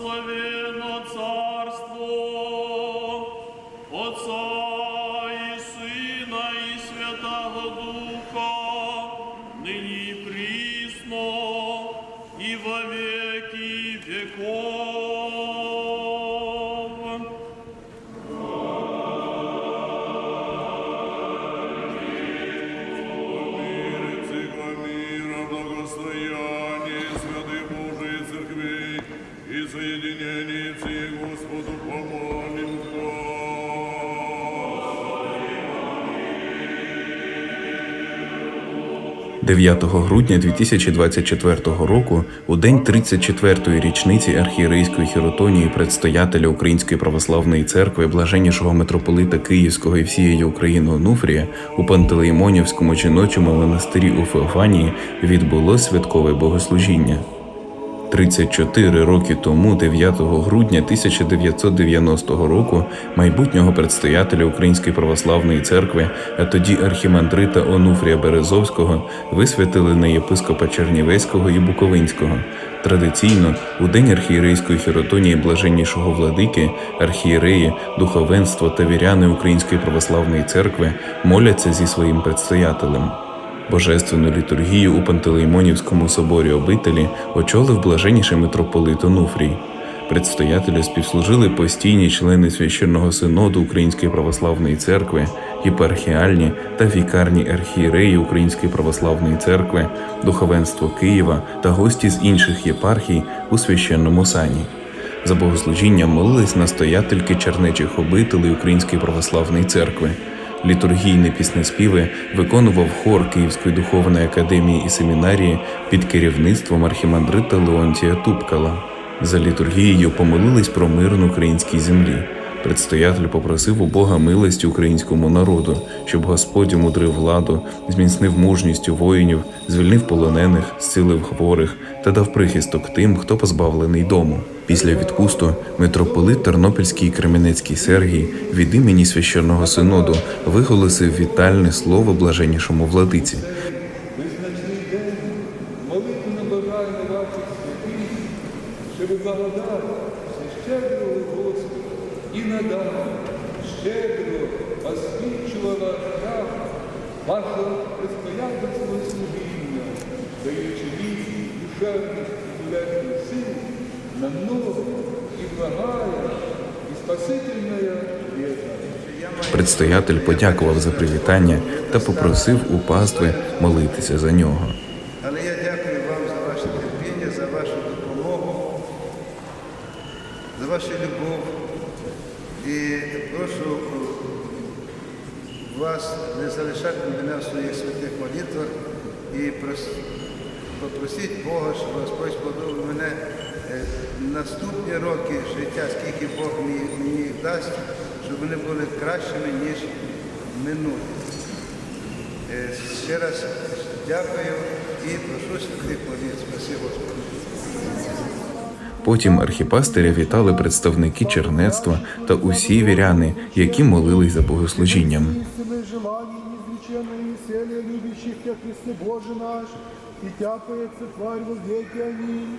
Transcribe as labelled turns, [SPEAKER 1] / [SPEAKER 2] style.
[SPEAKER 1] благословено царство Отца і Сина, і Святого Духа.
[SPEAKER 2] И соединение всей Господу помолим вас.
[SPEAKER 3] 9 грудня 2024 року, у день 34-ї річниці архієрейської хіротонії предстоятеля Української православної церкви блаженнішого митрополита Київського і всієї України Онуфрія у Пантелеймонівському жіночому монастирі у Феофанії відбулось святкове богослужіння. 34 роки тому, 9 грудня 1990 року, майбутнього предстоятеля Української православної церкви, а тоді архімандрита Онуфрія Березовського, висвятили на єпископа Чернівецького і Буковинського. Традиційно, у день архієрейської хіротонії блаженнішого владики, архієреї, духовенство та віряни Української православної церкви моляться зі своїм предстоятелем. Божественну літургію у Пантелеймонівському соборі обителі очолив блаженніший митрополит Онуфрій. Предстоятелю співслужили постійні члени священного синоду Української православної церкви, єпархіальні та вікарні архієреї Української православної церкви, духовенство Києва та гості з інших єпархій у священному сані. За богослужінням молились настоятельки чернечих обителей Української православної церкви. Літургійні піснеспіви виконував хор Київської духовної академії і семінарії під керівництвом архімандрита Леонтія Тупкала. За літургією помолились про мир на українській землі. Предстоятель попросив у Бога милості українському народу, щоб Господь умудрив владу, зміцнив мужність у воїнів, звільнив полонених, зцілив хворих та дав прихисток тим, хто позбавлений дому. Після відпусту митрополит Тернопільський і Кременецький Сергій від імені священного синоду виголосив вітальне слово блаженнішому владиці.
[SPEAKER 4] і надалі щедро освічувала шлях вашого предстоятельського служіння, даючи вічні душевні і сили на много і благая, і спасительная.
[SPEAKER 3] Предстоятель подякував за привітання та попросив у пастви молитися за нього.
[SPEAKER 5] Але я дякую вам за ваше терпіння, за вашу допомогу, за вашу любов. І прошу вас не залишати мене в своїх святих молитвах і попросіть Бога, щоб Господь сподобав мене наступні роки життя, скільки Бог мені, їх дасть, щоб вони були кращими, ніж минулі. Е, Ще раз дякую і прошу святих молитв. Спасибо Господи.
[SPEAKER 3] Потім архіпастиря вітали представники чернецтва та усі віряни, які молились за богослужінням.
[SPEAKER 6] любящих Тебя, Христе Боже наш, и тяпается тварь во веки. Аминь.